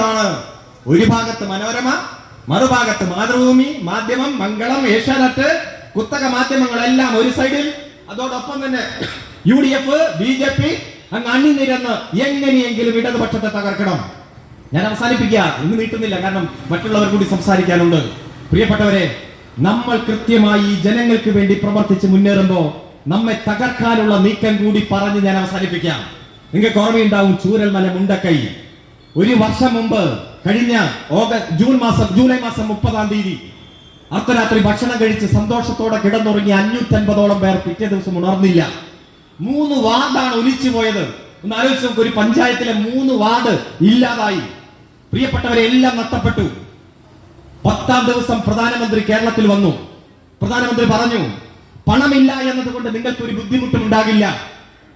സമയത്താണ് ഒരു ഭാഗത്ത് മനോരമ മറുഭാഗത്ത് മാതൃഭൂമി മാധ്യമം മംഗളം ഏഷ്യാനെറ്റ് കുത്തക മാധ്യമങ്ങളെല്ലാം ഒരു സൈഡിൽ. അതോടൊപ്പം തന്നെ U D F B J P അങ്ങ് അണിനിരന്ന് എങ്ങനെയെങ്കിലും ഇടതുപക്ഷത്തെ തകർക്കണം. ഞാൻ അവസാനിപ്പിക്കുക. ഇന്ന് നീട്ടുന്നില്ല കാരണം മറ്റുള്ളവർ കൂടി സംസാരിക്കാനുണ്ട്. പ്രിയപ്പെട്ടവരെ നമ്മൾ കൃത്യമായി ജനങ്ങൾക്ക് വേണ്ടി പ്രവർത്തിച്ച് മുന്നേറുമ്പോൾ നമ്മെ തകർക്കാനുള്ള നീക്കം കൂടി പറഞ്ഞ് ഞാൻ അവസാനിപ്പിക്കാം. നിങ്ങൾക്ക് ഓർമ്മയുണ്ടാവും ചൂരൽമല മുണ്ടക്കൈ. ഒരു വർഷം മുമ്പ് കഴിഞ്ഞ ഓഗസ്റ്റ് ജൂൺ മാസം ജൂലൈ മാസം മുപ്പതാം തീയതി അർദ്ധരാത്രി ഭക്ഷണം കഴിച്ച് സന്തോഷത്തോടെ കിടന്നുറങ്ങി അഞ്ഞൂറ്റൻപതോളം പേർ പിറ്റേ ദിവസം ഉണർന്നില്ല. മൂന്ന് വാർഡാണ് ഒലിച്ചു പോയത്. ഒന്ന് ആലോചിച്ച് ഒരു പഞ്ചായത്തിലെ മൂന്ന് വാർഡ് ഇല്ലാതായി. പ്രിയപ്പെട്ടവരെ എല്ലാം നഷ്ടപ്പെട്ടു. പത്താം ദിവസം പ്രധാനമന്ത്രി കേരളത്തിൽ വന്നു. പ്രധാനമന്ത്രി പറഞ്ഞു പണമില്ല എന്നതുകൊണ്ട് നിങ്ങൾക്ക് ഒരു ബുദ്ധിമുട്ടും ഉണ്ടാകില്ല.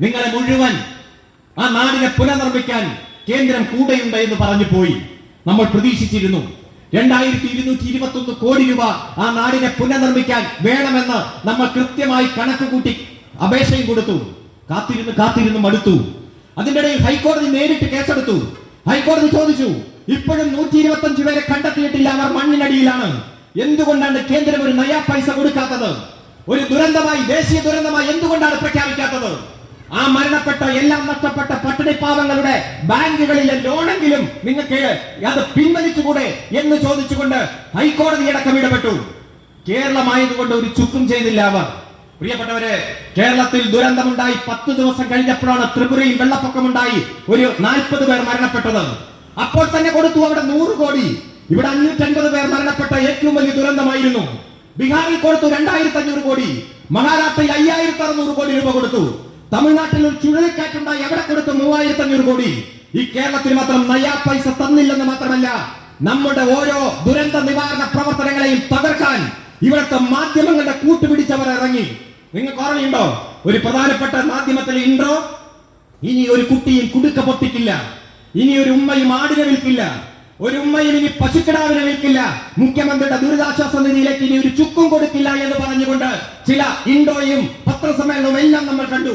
നിങ്ങളെ മുഴുവൻ ആ നാടിനെ പുനർനിർമ്മിക്കാൻ കേന്ദ്രം കൂടെയുണ്ട് എന്ന് പറഞ്ഞു പോയി. നമ്മൾ പ്രതീക്ഷിച്ചിരുന്നു. രണ്ടായിരത്തി ഇരുന്നൂറ്റി ഇരുപത്തി ഒന്ന് കോടി രൂപ ആ നാടിനെ പുനർനിർമ്മിക്കാൻ വേണമെന്ന് നമ്മൾ കൃത്യമായി കണക്ക് കൂട്ടി അപേക്ഷയും കൊടുത്തു. കാത്തിരുന്ന് കാത്തിരുന്ന് മടുത്തു. അതിനിടയിൽ ഹൈക്കോടതി നേരിട്ട് കേസെടുത്തു. ഹൈക്കോടതി ചോദിച്ചു ഇപ്പോഴും നൂറ്റി ഇരുപത്തി അഞ്ച് പേരെ കണ്ടെത്തിയിട്ടില്ല അവർ മണ്ണിനടിയിലാണ്. എന്തുകൊണ്ടാണ് കേന്ദ്രം ഒരു നയാ പൈസ കൊടുക്കാത്തത്? ഒരു ദുരന്തമായി ദേശീയ ദുരന്തമായി എന്തുകൊണ്ടാണ് പ്രഖ്യാപിക്കാത്തത്? ആ മരണപ്പെട്ട എല്ലാം നഷ്ടപ്പെട്ട പട്ടിണി പാവങ്ങളുടെ ബാങ്കുകളിലെ ലോണെങ്കിലും നിങ്ങൾക്ക് അത് പിൻവലിച്ചുകൂടെ എന്ന് ചോദിച്ചുകൊണ്ട് ഹൈക്കോടതി അടക്കം ഇടപെട്ടു. കേരളമായതുകൊണ്ട് ഒരു ചുക്കും ചെയ്തില്ല അവർ. പ്രിയപ്പെട്ടവരെ കേരളത്തിൽ ദുരന്തമുണ്ടായി പത്ത് ദിവസം കഴിഞ്ഞപ്പോഴാണ് ത്രിപുരയിൽ വെള്ളപ്പൊക്കമുണ്ടായി ഒരു നാൽപ്പത് പേർ മരണപ്പെട്ടത്. അപ്പോൾ തന്നെ കൊടുത്തു അവിടെ നൂറ് കോടി. ഇവിടെ അഞ്ഞൂറ്റൻപത് പേർ മരണപ്പെട്ട ഏറ്റവും വലിയ ദുരന്തമായിരുന്നു. ബീഹാറിൽ കൊടുത്തു രണ്ടായിരത്തി അഞ്ഞൂറ് കോടി. മഹാരാഷ്ട്രയിൽ അയ്യായിരത്തി അറുന്നൂറ് കോടി രൂപ കൊടുത്തു. തമിഴ്നാട്ടിൽ ഒരു ചുഴലിക്കാറ്റുണ്ടായി എവിടെ കൊടുത്ത് മൂവായിരത്തി അഞ്ഞൂറ് കോടി? ഈ കേരളത്തിൽ മാത്രം നയാ പൈസ തന്നില്ലെന്ന് മാത്രമല്ല നമ്മുടെ ഓരോ ദുരന്ത നിവാരണ പ്രവർത്തനങ്ങളെയും തകർക്കാൻ ഇവിടുത്തെ മാധ്യമങ്ങളുടെ കൂട്ടുപിടിച്ചവർ ഇറങ്ങി. നിങ്ങൾക്ക് ഓർമ്മയുണ്ടോ? ഒരു പ്രധാനപ്പെട്ട മാധ്യമത്തിലെ ഇൻട്രോ ഇനി ഒരു കുട്ടിയും കുടുക്ക പൊട്ടിക്കില്ല. ഇനി ഒരു ഉമ്മയും ആടിനെ വിൽക്കില്ല. ഒരു ഉമ്മയും ഇനി പശുക്കിടാവിനെ വിൽക്കില്ല. മുഖ്യമന്ത്രിയുടെ ദുരിതാശ്വാസ നിധിയിലേക്ക് ഇനി ഒരു ചുക്കും കൊടുക്കില്ല എന്ന് പറഞ്ഞുകൊണ്ട് ചില ഇൻഡോയും പത്രസമ്മേളനവും എല്ലാം നമ്മൾ കണ്ടു.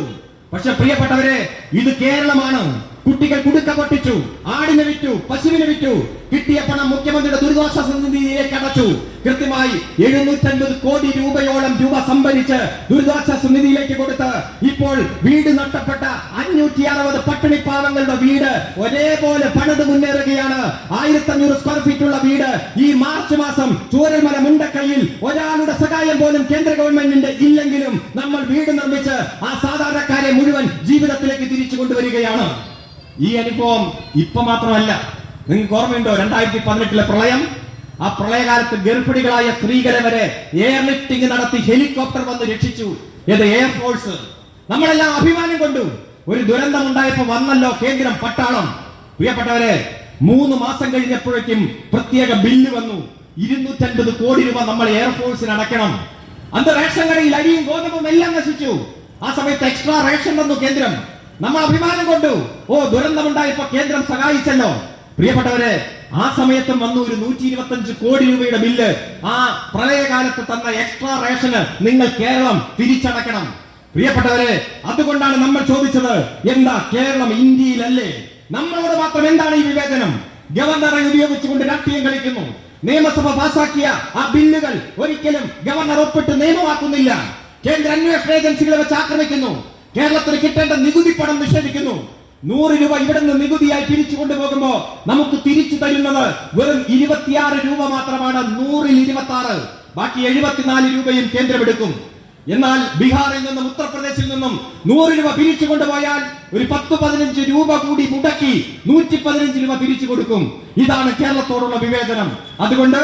പക്ഷെ പ്രിയപ്പെട്ടവരെ ഇത് കേരളമാണ്. കുട്ടികൾ കുടുക്ക പൊട്ടിച്ചു ആടിനെ വിറ്റു പശുവിനെ വിറ്റു. കിട്ടിയ പണം മുഖ്യമന്ത്രിയുടെ ദുരിതാശ്വാസ നിധിയിലേക്ക് അടച്ചു. കൃത്യമായി എഴുന്നൂറ്റൻപത് കോടി രൂപയോളം രൂപ സംഭരിച്ച് ദുരിതാശ്വാസ നിധിയിലേക്ക് കൊടുത്ത് ഇപ്പോൾ വീട് നഷ്ടപ്പെട്ട അഞ്ഞൂറ്റി അറുപത് പട്ടിണി പാവങ്ങളുടെ വീട് ഒരേപോലെ പണിത് മുന്നേറുകയാണ്. ആയിരത്തി അഞ്ഞൂറ് സ്ക്വയർ ഫീറ്റ് ഉള്ള വീട് ഈ മാർച്ച് മാസം ചൂരൽമല മുണ്ടക്കൈയിൽ ഒരാളുടെ സഹായം പോലും കേന്ദ്ര ഗവൺമെന്റിന്റെ ഇല്ലെങ്കിലും നമ്മൾ വീട് നിർമ്മിച്ച് ആ സാധാരണക്കാരെ മുഴുവൻ ജീവിതത്തിലേക്ക് തിരിച്ചു കൊണ്ടുവരികയാണ്. ഈ അനുഭവം ഇപ്പൊ മാത്രമല്ല. നിങ്ങൾക്ക് ഓർമ്മയുണ്ടോ രണ്ടായിരത്തി പതിനെട്ടിലെ പ്രളയം? ആ പ്രളയകാലത്ത് ഗർഭിണികളായ സ്ത്രീകളെ വരെ എയർ എയർലിഫ്റ്റിംഗ് നടത്തി ഹെലികോപ്റ്റർ വന്ന് രക്ഷിച്ചു. ഏത് എയർഫോഴ്സ് നമ്മളെല്ലാം അഭിമാനം കൊണ്ടു. ഒരു ദുരന്തം ഉണ്ടായപ്പോ വന്നല്ലോ കേന്ദ്രം പട്ടാളം. പ്രിയപ്പെട്ടവരെ മൂന്ന് മാസം കഴിഞ്ഞപ്പോഴേക്കും പ്രത്യേക ബില്ല് വന്നു. ഇരുന്നൂറ്റൻപത് കോടി രൂപ നമ്മൾ എയർഫോഴ്സിന് അടയ്ക്കണം. അന്ന് റേഷൻ കടയിൽ അരിയും ഗോതമ്പും എല്ലാം നശിച്ചു. ആ സമയത്ത് എക്സ്ട്രാ റേഷൻ വന്നു കേന്ദ്രം. നമ്മൾ അഭിമാനം കൊണ്ടു. ഓ ദുരന്തമുണ്ടായപ്പോ കേന്ദ്രം സഹായിച്ചല്ലോ. പ്രിയപ്പെട്ടവരെ ആ സമയത്തും വന്നു ഒരു നൂറ്റി ഇരുപത്തഞ്ച് കോടി രൂപയുടെ ബില്ല്. ആ പ്രളയകാലത്ത് തന്ന എക്സ്ട്രാ റേഷന് നിങ്ങൾ കേരളം തിരിച്ചടക്കണം പ്രിയപ്പെട്ടവരെ അതുകൊണ്ടാണ് നമ്മൾ ചോദിച്ചത് എന്താ കേരളം ഇന്ത്യയിലല്ലേ? നമ്മളോട് മാത്രം എന്താണ് ഈ വിവേചനം? ഗവർണറെ ഉപയോഗിച്ചുകൊണ്ട് രാഷ്ട്രീയം കളിക്കുന്നു. നിയമസഭ പാസാക്കിയ ആ ബില്ലുകൾ ഒരിക്കലും ഗവർണർ ഒപ്പിട്ട് നിയമമാക്കുന്നില്ല. കേന്ദ്ര അന്വേഷണ ഏജൻസികളെ വെച്ച് ആക്രമിക്കുന്നു. കേരളത്തിന് കിട്ടേണ്ട നികുതി പണം നിഷേധിക്കുന്നു. നൂറ് രൂപ ഇവിടെ നിന്ന് നികുതിയായി തിരിച്ചു കൊണ്ടുപോകുമ്പോ നമുക്ക് തിരിച്ചു തരുന്നത് വെറും ഇരുപത്തിയാറ് രൂപ മാത്രമാണ് നൂറിൽ ഇരുപത്തി ആറ് ബാക്കി എഴുപത്തിനാല് രൂപയും കേന്ദ്രമെടുക്കും. എന്നാൽ ബീഹാറിൽ നിന്നും ഉത്തർപ്രദേശിൽ നിന്നും നൂറ് രൂപ പിരിച്ചു കൊണ്ടുപോയാൽ ഒരു പത്ത് പതിനഞ്ച് രൂപ കൂടി മുടക്കി നൂറ്റി പതിനഞ്ച് രൂപ പിരിച്ചു കൊടുക്കും. ഇതാണ് കേരളത്തോടുള്ള വിവേചനം. അതുകൊണ്ട്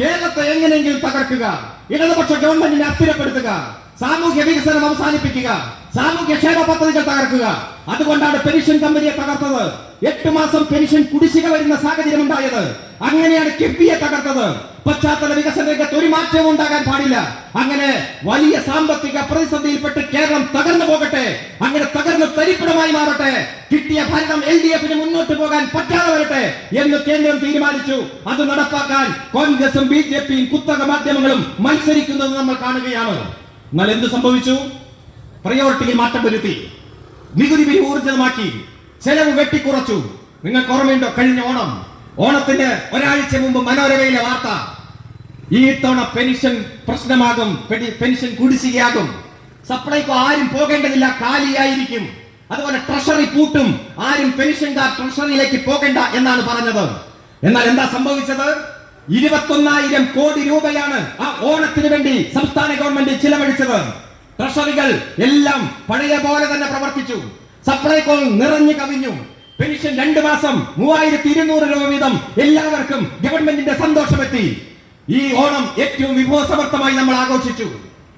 കേരളത്തെ എങ്ങനെയെങ്കിലും തകർക്കുക ഇടതുപക്ഷ ഗവൺമെന്റിനെ അസ്ഥിരപ്പെടുത്തുക സാമൂഹ്യ വികസനം അവസാനിപ്പിക്കുക. സാമൂഹ്യ ക്ഷേമ പദ്ധതികൾ തകർക്കുക. അതുകൊണ്ടാണ് പെൻഷൻ കമ്പനിയെ തകർത്തത്. എട്ട് മാസം പെൻഷൻ കുടിശ്ശിക വരുന്ന സാഹചര്യം ഉണ്ടായത്. അങ്ങനെയാണ് കിഫ്ബിയെ തകർത്തത്. പശ്ചാത്തല വികസന രംഗത്ത് ഒരു മാറ്റവും ഉണ്ടാകാൻ പാടില്ല. അങ്ങനെ വലിയ സാമ്പത്തിക പ്രതിസന്ധിയിൽപ്പെട്ട് കേരളം തകർന്നു പോകട്ടെ. അങ്ങനെ തകർന്ന് തരിപ്പിടമായി മാറട്ടെ. കിട്ടിയ ഭരണം എൽ ഡി എഫിന് മുന്നോട്ട് പോകാൻ പറ്റാതെ വരട്ടെ എന്ന് കേന്ദ്രം തീരുമാനിച്ചു. അത് നടപ്പാക്കാൻ കോൺഗ്രസും ബി ജെ പിയും കുത്തക മാധ്യമങ്ങളും മത്സരിക്കുന്നത് നമ്മൾ കാണുകയാണ്. എന്നാൽ എന്ത് സംഭവിച്ചു? പ്രയോറിറ്റിയിൽ മാറ്റം വരുത്തി. നികുതി പിരിവ് ഊർജിതമാക്കി ചെലവ് വെട്ടിക്കുറച്ചു. നിങ്ങൾക്ക് ഓർമ്മയുണ്ടോ? കഴിഞ്ഞ ഓണം. ഓണത്തിന് ഒരാഴ്ച മുമ്പ് മനോരമയിലെ വാർത്ത. ഈ തവണ പെൻഷൻ പ്രശ്നമാകും. പെൻഷൻ കുടിശ്ശികയാകും. സപ്ലൈക്കോ ആരും പോകേണ്ടതില്ല. കാലിയായിരിക്കും. അതുപോലെ ട്രഷറി പൂട്ടും. ആരും പെൻഷൻകാർ ട്രഷറിയിലേക്ക് പോകേണ്ട എന്നാണ് പറഞ്ഞത്. എന്നാൽ എന്താ സംഭവിച്ചത്? ഇരുപത്തൊന്നായിരം കോടി രൂപയാണ് ആ ഓണത്തിന് വേണ്ടി സംസ്ഥാന ഗവൺമെന്റ് ചിലവഴിച്ചത്. ട്രഷറികൾ എല്ലാം പഴയ പോലെ തന്നെ പ്രവർത്തിച്ചു. സപ്ലൈകോ നിറഞ്ഞു കവിഞ്ഞു. പെൻഷൻ രണ്ട് മാസം മൂവായിരത്തി ഇരുന്നൂറ് രൂപ വീതം എല്ലാവർക്കും ഗവൺമെന്റിന്റെ സന്തോഷമെത്തി. ഈ ഓണം ഏറ്റവും വിഭവസമർത്ഥമായി നമ്മൾ ആഘോഷിച്ചു.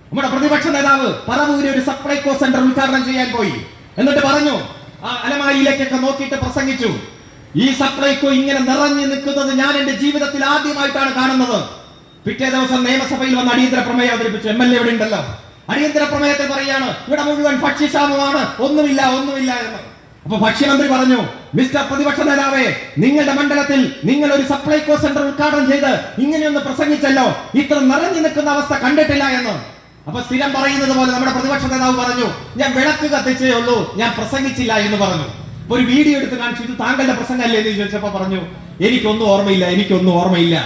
നമ്മുടെ പ്രതിപക്ഷ നേതാവ് പറവൂര് ഒരു സപ്ലൈകോ സെന്റർ ഉദ്ഘാടനം ചെയ്യാൻ പോയി. എന്നിട്ട് പറഞ്ഞു ആ അലമാരിയിലേക്കൊക്കെ നോക്കിയിട്ട് പ്രസംഗിച്ചു. ഈ സപ്ലൈകോ ഇങ്ങനെ നിറഞ്ഞു നിൽക്കുന്നത് ഞാൻ എന്റെ ജീവിതത്തിൽ ആദ്യമായിട്ടാണ് കാണുന്നത്. പിറ്റേ ദിവസം നിയമസഭയിൽ വന്ന് അടിയന്തര പ്രമേയം അവതരിപ്പിച്ചു. എം എൽ എ ഇവിടെ ഉണ്ടല്ലോ. അടിയന്തര പ്രമേയത്തെ പറയാണ് ഇവിടെ മുഴുവൻ ഭക്ഷ്യക്ഷാമമാണ്. ഒന്നുമില്ല ഒന്നുമില്ല എന്ന്. അപ്പൊ ഭക്ഷ്യമന്ത്രി പറഞ്ഞു മിസ്റ്റർ പ്രതിപക്ഷ നേതാവേ നിങ്ങളുടെ മണ്ഡലത്തിൽ നിങ്ങൾ ഒരു സപ്ലൈകോ സെന്റർ ഉദ്ഘാടനം ചെയ്ത് ഇങ്ങനെയൊന്ന് പ്രസംഗിച്ചല്ലോ. ഇത്ര നിറഞ്ഞു നിൽക്കുന്ന അവസ്ഥ കണ്ടിട്ടില്ല എന്ന്. അപ്പൊ സ്ഥിരം പറയുന്നത് പോലെ നമ്മുടെ പ്രതിപക്ഷ നേതാവ് പറഞ്ഞു ഞാൻ വിളക്ക് കത്തിച്ചേ ഉള്ളൂ ഞാൻ പ്രസംഗിച്ചില്ല എന്ന് പറഞ്ഞു. ഒരു വീഡിയോ എടുത്ത് കാണിച്ചു ഇത് താങ്കളുടെ പ്രസംഗമല്ലേ? എന്ന് ചോദിച്ചപ്പോ പറഞ്ഞു എനിക്കൊന്നും ഓർമ്മയില്ല എനിക്കൊന്നും ഓർമ്മയില്ല.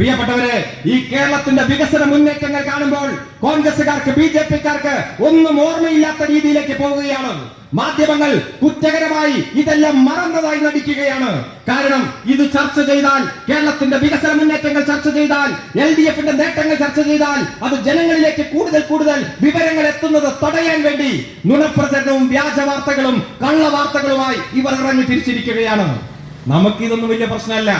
പ്രിയപ്പെട്ടവരെ ഈ കേരളത്തിന്റെ വികസന മുന്നേറ്റങ്ങൾ കാണുമ്പോൾ കോൺഗ്രസുകാർക്ക് ബി ജെ പിക്കാർക്ക് ഒന്നും ഓർമ്മയില്ലാത്ത രീതിയിലേക്ക് പോവുകയാണ് മാധ്യമങ്ങൾ കുറ്റകരമായി ഇതെല്ലാം മറന്നതായി നടിക്കുകയാണ്. കാരണം ഇത് ചർച്ച ചെയ്താൽ കേരളത്തിന്റെ വികസന മുന്നേറ്റങ്ങൾ ചർച്ച ചെയ്താൽ എൽ ഡി എഫിന്റെ നേട്ടങ്ങൾ ചർച്ച ചെയ്താൽ അത് ജനങ്ങളിലേക്ക് കൂടുതൽ കൂടുതൽ വിവരങ്ങൾ എത്തുന്നത് തടയാൻ വേണ്ടി നുണപ്രചരണവും വ്യാജ വാർത്തകളും കള്ള വാർത്തകളുമായി ഇവർ ഇറങ്ങി തിരിച്ചിരിക്കുകയാണ്. നമുക്കിതൊന്നും വലിയ പ്രശ്നമല്ല.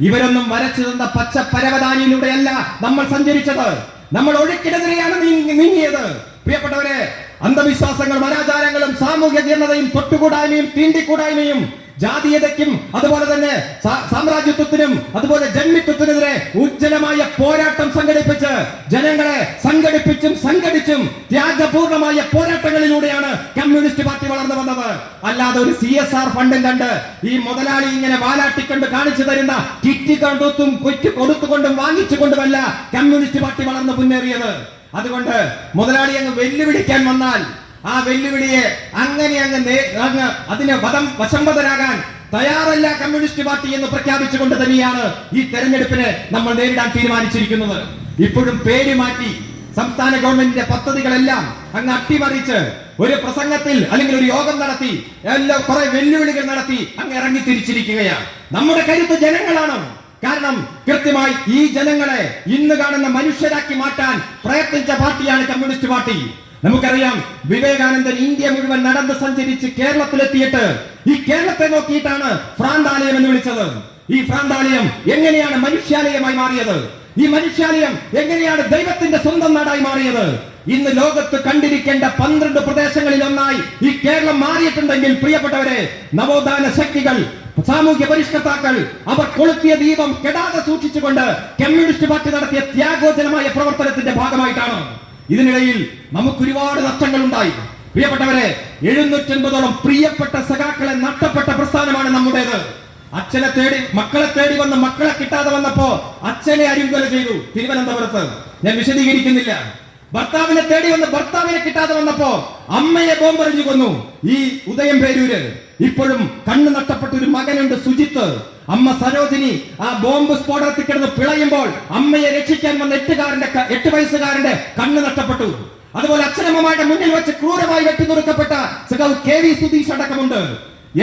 ഇവരൊന്നും വരച്ചു തന്ന പച്ച പരവതാനിയിലൂടെയല്ല നമ്മൾ സഞ്ചരിച്ചത്. നമ്മൾ ഒഴുക്കിനെതിരെയാണ് നീങ്ങി- നീങ്ങിയത്. പ്രിയപ്പെട്ടവരെ അന്ധവിശ്വാസങ്ങളും അനാചാരങ്ങളും സാമൂഹ്യ ജീർണതയും തൊട്ടുകൂടായ്മയും തീണ്ടിക്കൂടായ്മയും ജാതീയതയ്ക്കും അതുപോലെ തന്നെ സാമ്രാജ്യത്വത്തിനും അതുപോലെ ജന്മിത്വത്തിനെതിരെ ഉജ്ജ്വലമായ പോരാട്ടം സംഘടിപ്പിച്ച് ജനങ്ങളെ സംഘടിപ്പിച്ചും സംഘടിച്ചും ത്യാഗപൂർണമായ പോരാട്ടങ്ങളിലൂടെയാണ് കമ്മ്യൂണിസ്റ്റ് പാർട്ടി വളർന്നു വന്നത് അല്ലാതെ ഒരു സി എസ് ആർ ഫണ്ടും കണ്ട് ഈ മുതലാളി ഇങ്ങനെ വാലാട്ടിക്കൊണ്ട് കാണിച്ചു തരുന്ന കിറ്റി കണ്ടുത്തും കൊച്ചു കൊടുത്തുകൊണ്ടും വാങ്ങിച്ചുകൊണ്ടുമല്ല കമ്മ്യൂണിസ്റ്റ് പാർട്ടി വളർന്നു മുന്നേറിയത്. അതുകൊണ്ട് മുതലാളി അങ്ങ് വെല്ലുവിളിക്കാൻ വന്നാൽ ആ വെല്ലുവിളിയെ അങ്ങനെ അങ്ങ് അങ്ങ് അതിനെ വധം വശംവദരാകാൻ തയ്യാറല്ല കമ്മ്യൂണിസ്റ്റ് പാർട്ടി എന്ന് പ്രഖ്യാപിച്ചുകൊണ്ട് തന്നെയാണ് ഈ തെരഞ്ഞെടുപ്പിനെ നമ്മൾ നേരിടാൻ തീരുമാനിച്ചിരിക്കുന്നത്. ഇപ്പോഴും പേര് മാറ്റി സംസ്ഥാന ഗവൺമെന്റിന്റെ പദ്ധതികളെല്ലാം അങ്ങ് അട്ടിമറിച്ച് ഒരു പ്രസംഗത്തിൽ അല്ലെങ്കിൽ ഒരു യോഗം നടത്തി എല്ലാം കുറെ വെല്ലുവിളികൾ നടത്തി അങ്ങ് ഇറങ്ങി തിരിച്ചിരിക്കുകയാണ്. നമ്മുടെ കരുത്ത് ജനങ്ങളാണ്. കാരണം കൃത്യമായി ഈ ജനങ്ങളെ ഇന്ന് കാണുന്ന മനുഷ്യരാക്കി മാറ്റാൻ പ്രയത്നിച്ച പാർട്ടിയാണ് കമ്മ്യൂണിസ്റ്റ് പാർട്ടി. നമുക്കറിയാം വിവേകാനന്ദൻ ഇന്ത്യ മുഴുവൻ നടന്ന് സഞ്ചരിച്ച് കേരളത്തിലെത്തിയിട്ട് ഈ കേരളത്തെ നോക്കിയിട്ടാണ് ഭ്രാന്താലയം എന്ന് വിളിച്ചത്. ഈ ഭ്രാന്താലയം എങ്ങനെയാണ് മനുഷ്യാലയമായി മാറിയത്? ഈ മനുഷ്യാലയം എങ്ങനെയാണ് ദൈവത്തിന്റെ സ്വന്തം നാടായി മാറിയത്? ഇന്ന് ലോകത്ത് കണ്ടിരിക്കേണ്ട പന്ത്രണ്ട് പ്രദേശങ്ങളിൽ ഒന്നായി ഈ കേരളം മാറിയിട്ടുണ്ടെങ്കിൽ പ്രിയപ്പെട്ടവരെ നവോത്ഥാന ശക്തികൾ സാമൂഹ്യ പരിഷ്കർത്താക്കൾ അവർ കൊളുത്തിയ ദീപം കെടാതെ സൂക്ഷിച്ചുകൊണ്ട് കമ്മ്യൂണിസ്റ്റ് പാർട്ടി നടത്തിയ ത്യാഗോജനമായ പ്രവർത്തനത്തിന്റെ ഭാഗമായിട്ടാണ്. ഇതിനിടയിൽ നമുക്ക് ഒരുപാട് നഷ്ടങ്ങൾ ഉണ്ടായി പ്രിയപ്പെട്ടവരെ എഴുന്നൂറ്റൻപതോളം പ്രിയപ്പെട്ട സഖാക്കളെ നഷ്ടപ്പെട്ട പ്രസ്ഥാനമാണ് നമ്മുടേത്. അച്ഛനെ തേടി മക്കളെ തേടി വന്ന് മക്കളെ കിട്ടാതെ വന്നപ്പോ അച്ഛനെ അരിങ്കൊല ചെയ്തു തിരുവനന്തപുരത്ത്. ഞാൻ വിശദീകരിക്കുന്നില്ല. ഭർത്താവിനെ തേടി വന്ന് ഭർത്താവിനെ കിട്ടാതെ വന്നപ്പോ അമ്മയെ ബോംബെറിഞ്ഞു കൊന്നു. ഈ ഉദയം പേരൂര്. ഇപ്പോഴും കണ്ണ് നഷ്ടപ്പെട്ട ഒരു മകനുണ്ട് സുജിത്ത്. അമ്മ സരോജിനി ആ ബോംബ് സ്ഫോടനത്തിൽ കിടന്ന് പിളയുമ്പോൾ അമ്മയെ രക്ഷിക്കാൻ വന്ന എട്ടുകാരന്റെ എട്ട് വയസ്സുകാരന്റെ കണ്ണ് നഷ്ടപ്പെട്ടു അതുപോലെ അച്ഛനമ്മമാരുടെ മുന്നിൽ വെച്ച് ക്രൂരമായി വെട്ടിനുറുക്കപ്പെട്ട സഖാവ് കെ വി സുധീഷ് അടക്കമുണ്ട്.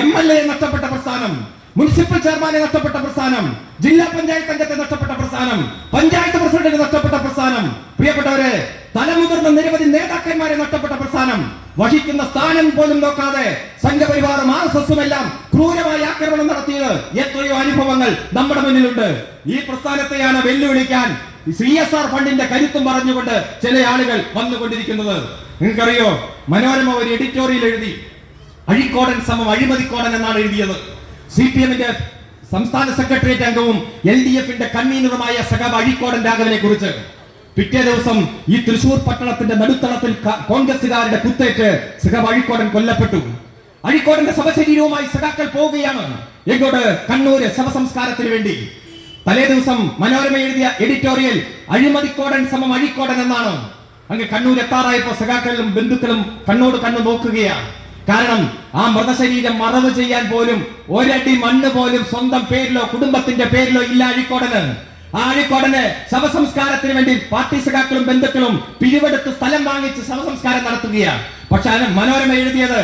എം എൽ എ നഷ്ടപ്പെട്ട പ്രസ്ഥാനം. മുനിസിപ്പൽ ചെയർമാനെ നഷ്ടപ്പെട്ട പ്രസ്ഥാനം ജില്ലാ പഞ്ചായത്ത് അംഗത്തെ നഷ്ടപ്പെട്ട പ്രസ്ഥാനം പഞ്ചായത്ത് പ്രസിഡന്റ് നഷ്ടപ്പെട്ട പ്രസ്ഥാനം. പ്രിയപ്പെട്ടവരെ തലമുതിർന്ന നിരവധി നേതാക്കന്മാരെ നഷ്ടപ്പെട്ട പ്രസ്ഥാനം. വഹിക്കുന്ന സ്ഥാനം പോലും നോക്കാതെ സംഘപരിവാറും ആർ എസ് എസും എല്ലാം ക്രൂരമായ ആക്രമണം നടത്തിയത് എത്രയോ അനുഭവങ്ങൾ നമ്മുടെ മുന്നിലുണ്ട്. ഈ പ്രസ്ഥാനത്തെയാണ് വെല്ലുവിളിക്കാൻ സി എസ് ആർ ഫണ്ടിന്റെ കരുത്തും പറഞ്ഞുകൊണ്ട് ചില ആളുകൾ വന്നുകൊണ്ടിരിക്കുന്നത്. നിങ്ങൾക്കറിയോ മനോരമ ഒരു എഡിറ്റോറിയൽ എഴുതി. അഴിക്കോടൻ സമം അഴിമതിക്കോടൻ എന്നാണ് എഴുതിയത്. സി പി എമ്മിന്റെ സംസ്ഥാന സെക്രട്ടേറിയറ്റ് അംഗവും എൽ ഡി എഫിന്റെ കൺവീനറുമായ സഖാബ് അഴിക്കോടൻ രാഘവനെ കുറിച്ച് പിറ്റേ ദിവസം ഈ തൃശൂർ പട്ടണത്തിന്റെ നടുത്തളത്തിൽ കോൺഗ്രസുകാരുടെ കുത്തേറ്റ് സഖാബ് അഴിക്കോടൻ കൊല്ലപ്പെട്ടു. അഴിക്കോടന്റെ ശവശരീരവുമായി സഖാക്കൾ പോവുകയാണ്. എങ്ങോട്ട്? കണ്ണൂര് ശവസംസ്കാരത്തിന് വേണ്ടി. തലേ ദിവസം മനോരമ എഴുതിയ എഡിറ്റോറിയൽ അഴിമതിക്കോടൻ സമം അഴിക്കോടൻ എന്നാണ്. അങ്ങ് കണ്ണൂർ എത്താറായപ്പോ സഖാക്കളിലും ബന്ധുക്കളും കണ്ണോട് കണ്ണു നോക്കുകയാണ്. കാരണം ആ മൃതശരീരം മറവ് ചെയ്യാൻ പോലും ഒരടി മണ്ണ് പോലും സ്വന്തം പേരിലോ കുടുംബത്തിന്റെ പേരിലോ ഇല്ല അഴിക്കോടന്. ആ അഴിക്കോടന് ശവസംസ്കാരത്തിന് വേണ്ടി പാർട്ടി സഖാക്കളും ബന്ധുക്കളും പിരിവെടുത്ത് സ്ഥലം വാങ്ങിച്ച് ശവസംസ്കാരം നടത്തുകയാണ്. പക്ഷെ അതിന് മനോരമ എഴുതിയത്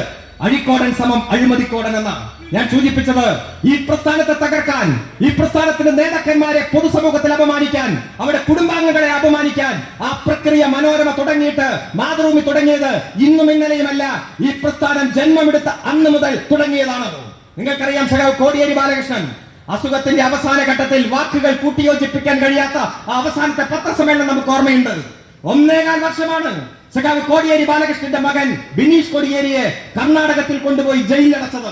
അഴിക്കോടൻ സമം അഴിമതിക്കോടൻ എന്ന ഞാൻ സൂചിപ്പിച്ചത് ഈ പ്രസ്ഥാനത്തെ തകർക്കാൻ ഈ പ്രസ്ഥാനത്തിന്റെ നേതാക്കന്മാരെ പൊതുസമൂഹത്തിൽ അപമാനിക്കാൻ അവരുടെ കുടുംബാംഗങ്ങളെ അപമാനിക്കാൻ ആ പ്രക്രിയ മനോരമ തുടങ്ങിയിട്ട് മാതൃഭൂമി തുടങ്ങിയത് ഇന്നും ഇന്നലെയുമല്ല. ഈ പ്രസ്ഥാനം ജന്മമെടുത്ത അന്ന് മുതൽ തുടങ്ങിയതാണ് നിങ്ങൾക്കറിയാം സഖാവ് കോടിയേരി ബാലകൃഷ്ണൻ അസുഖത്തിന്റെ അവസാന ഘട്ടത്തിൽ വാക്കുകൾ കൂട്ടിയോജിപ്പിക്കാൻ കഴിയാത്ത ആ അവസാനത്തെ പത്രസമ്മേളനം നമുക്ക് ഓർമ്മയുണ്ട്. ഒന്നേകാൽ വർഷമാണ് സഖാവ് കോടിയേരി ബാലകൃഷ്ണന്റെ മകൻ ബിനീഷ് കോടിയേരിയെ കർണാടകത്തിൽ കൊണ്ടുപോയി ജയിലിലടച്ചത്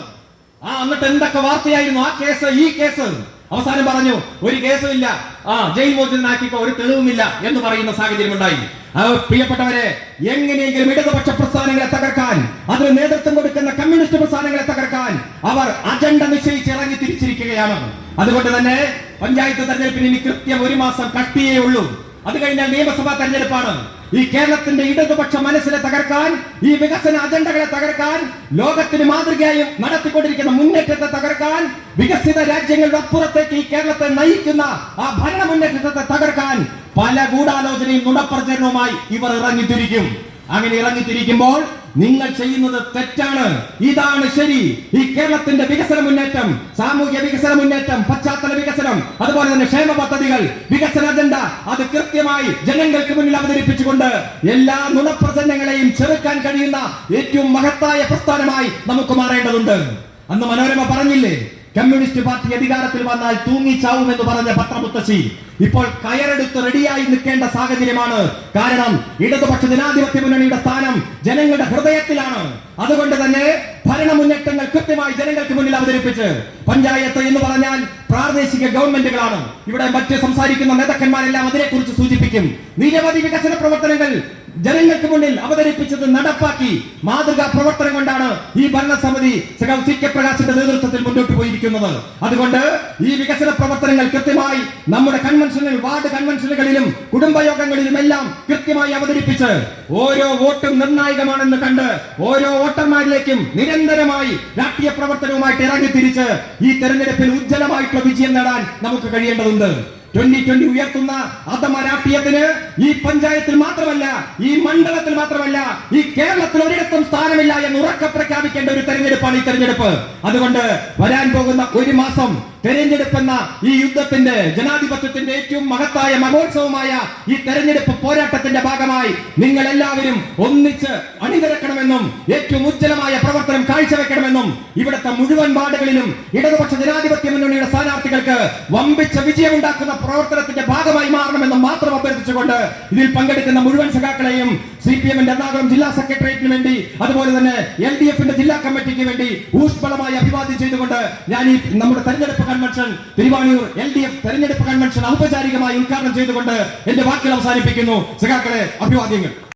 ആ എന്നിട്ട് എന്തൊക്കെ വാർത്തയായിരുന്നു ആ കേസ് ഈ കേസ്? അവസാനം പറഞ്ഞു ഒരു കേസും ഇല്ല. ആ ജയിൽ മോചനാക്കിപ്പോ ഒരു തെളിവുമില്ല എന്ന് പറയുന്ന സാഹചര്യം ഉണ്ടായി. പ്രിയപ്പെട്ടവരെ എങ്ങനെയെങ്കിലും ഇടതുപക്ഷ പ്രസ്ഥാനങ്ങളെ തകർക്കാൻ അതിന് നേതൃത്വം കൊടുക്കുന്ന കമ്മ്യൂണിസ്റ്റ് പ്രസ്ഥാനങ്ങളെ തകർക്കാൻ അവർ അജണ്ട നിശ്ചയിച്ച് ഇറങ്ങി തിരിച്ചിരിക്കുകയാണ്. അതുകൊണ്ട് തന്നെ പഞ്ചായത്ത് തെരഞ്ഞെടുപ്പിന് ഇനി കൃത്യം ഒരു മാസം കട്ടിയേ ഉള്ളൂ. അത് കഴിഞ്ഞാൽ നിയമസഭാ തെരഞ്ഞെടുപ്പാണ്. ഈ കേരളത്തിന്റെ ഇടതുപക്ഷ മനസ്സിനെ തകർക്കാൻ ഈ വികസന അജണ്ടകളെ തകർക്കാൻ ലോകത്തിന് മാതൃകയായി നടത്തിക്കൊണ്ടിരിക്കുന്ന മുന്നേറ്റത്തെ തകർക്കാൻ വികസിത രാജ്യങ്ങളുടെ അപ്പുറത്തേക്ക് ഈ കേരളത്തെ നയിക്കുന്ന ആ ഭരണ മുന്നേറ്റത്തെ തകർക്കാൻ പല ഗൂഢാലോചനയും നുണപ്രചരണവുമായി ഇവർ ഇറങ്ങിത്തിരിക്കും. അങ്ങനെ ഇറങ്ങിത്തിരിക്കുമ്പോൾ നിങ്ങൾ ചെയ്യുന്നത് തെറ്റാണ്. ഇതാണ് ശരി. ഈ കേരളത്തിന്റെ വികസന മുന്നേറ്റം സാമൂഹ്യ വികസന മുന്നേറ്റം പശ്ചാത്തല വികസനം അതുപോലെ തന്നെ ക്ഷേമ പദ്ധതികൾ വികസന അജണ്ട അത് കൃത്യമായി ജനങ്ങൾക്ക് മുന്നിൽ അവതരിപ്പിച്ചുകൊണ്ട് എല്ലാ നുണപ്രസംഗങ്ങളെയും ചെറുക്കാൻ കഴിയുന്ന ഏറ്റവും മഹത്തായ പ്രസ്ഥാനമായി നമുക്ക് മാറേണ്ടതുണ്ട്. അന്ന് മനോരമ പറഞ്ഞില്ലേ? കമ്മ്യൂണിസ്റ്റ് പാർട്ടി അധികാരത്തിൽ വന്നാൽ തൂങ്ങി ചാവും എന്ന് പറഞ്ഞ പത്രമുത്തശ്ശി ഇപ്പോൾ കയറെടുത്ത് റെഡിയായി നിൽക്കേണ്ട സാഹചര്യമാണ്. കാരണം ഇടതുപക്ഷ ജനാധിപത്യ മുന്നണിയുടെ സ്ഥാനം ജനങ്ങളുടെ ഹൃദയത്തിലാണ്. അതുകൊണ്ട് തന്നെ ഭരണ മുന്നേറ്റങ്ങൾ കൃത്യമായി ജനങ്ങൾക്ക് മുന്നിൽ അവതരിപ്പിച്ച് പഞ്ചായത്ത് എന്ന് പറഞ്ഞാൽ പ്രാദേശിക ഗവൺമെന്റുകളാണ്. ഇവിടെ മറ്റ് സംസാരിക്കുന്ന നേതാക്കന്മാരെല്ലാം അതിനെക്കുറിച്ച് സൂചിപ്പിക്കും. നിരവധി വികസന പ്രവർത്തനങ്ങൾ ജനങ്ങൾക്ക് മുന്നിൽ അവതരിപ്പിച്ചത് നടപ്പാക്കി മാതൃകാ പ്രവർത്തനം കൊണ്ടാണ് ഈ ഭരണസമിതി സി കെ പ്രകാശിന്റെ നേതൃത്വത്തിൽ മുന്നോട്ട് പോയിരിക്കുന്നത്. അതുകൊണ്ട് ഈ വികസന പ്രവർത്തനങ്ങൾ കൃത്യമായി നമ്മുടെ കൺവെൻഷനിൽ വാർഡ് കൺവെൻഷനുകളിലും കുടുംബയോഗങ്ങളിലും എല്ലാം കൃത്യമായി അവതരിപ്പിച്ച് ഓരോ വോട്ടും നിർണായകമാണെന്ന് കണ്ട് ഓരോ വോട്ടർമാരിലേക്കും നിരന്തരമായി രാഷ്ട്രീയ പ്രവർത്തനവുമായിട്ട് ഇറങ്ങി തിരിച്ച് ഈ തെരഞ്ഞെടുപ്പിൽ ഉജ്ജ്വലമായിട്ടുള്ള വിജയം നേടാൻ നമുക്ക് കഴിയേണ്ടതുണ്ട്. ട്വന്റി ട്വന്റി ഉയർത്തുന്ന അധമ രാഷ്ട്രീയത്തിന് ഈ പഞ്ചായത്തിൽ മാത്രമല്ല ഈ മണ്ഡലത്തിൽ മാത്രമല്ല ഈ കേരളത്തിൽ ഒരിടത്തും സ്ഥാനമില്ല എന്ന് ഉറക്കെ പ്രഖ്യാപിക്കേണ്ട ഒരു തെരഞ്ഞെടുപ്പാണ് ഈ തെരഞ്ഞെടുപ്പ്. അതുകൊണ്ട് വരാൻ പോകുന്ന ഒരു മാസം തെരഞ്ഞെടുപ്പ് എന്ന ഈ യുദ്ധത്തിന്റെ ജനാധിപത്യത്തിന്റെ ഏറ്റവും മഹത്തായ മഹോത്സവമായ ഈ തെരഞ്ഞെടുപ്പ് പോരാട്ടത്തിന്റെ ഭാഗമായി നിങ്ങൾ എല്ലാവരും ഒന്നിച്ച് അണിനിരക്കണമെന്നും ഏറ്റവും ഉജ്ജ്വലമായ പ്രവർത്തനം കാഴ്ചവെക്കണമെന്നും ഇവിടുത്തെ മുഴുവൻ വാർഡുകളിലും ഇടതുപക്ഷ ജനാധിപത്യ മുന്നണിയുടെ സ്ഥാനാർത്ഥികൾക്ക് വമ്പിച്ച വിജയമുണ്ടാക്കുന്ന പ്രവർത്തനത്തിന്റെ ഭാഗമായി മാറണമെന്നും മാത്രം അഭ്യർത്ഥിച്ചുകൊണ്ട് ഇതിൽ പങ്കെടുക്കുന്ന മുഴുവൻ സഖാക്കളെയും സി പി എമ്മിന്റെ എറണാകുളം ജില്ലാ സെക്രട്ടേറിയറ്റിന് വേണ്ടി അതുപോലെ തന്നെ എൽ ഡി എഫിന്റെ ജില്ലാ കമ്മിറ്റിക്ക് വേണ്ടി ഊഷ്മളമായി അഭിവാദ്യം ചെയ്തുകൊണ്ട് ഞാൻ ഈ നമ്മുടെ തെരഞ്ഞെടുപ്പ് convention Thiruvaniyoor L D F തെരഞ്ഞെടുപ്പ് കൺവെൻഷൻ ഔപചാരികമായി ഉദ്ഘാടനം ചെയ്തുകൊണ്ട് എന്റെ വാക്കുകൾ അവസാനിപ്പിക്കുന്നു. സഖാക്കളെ അഭിവാദ്യങ്ങൾ.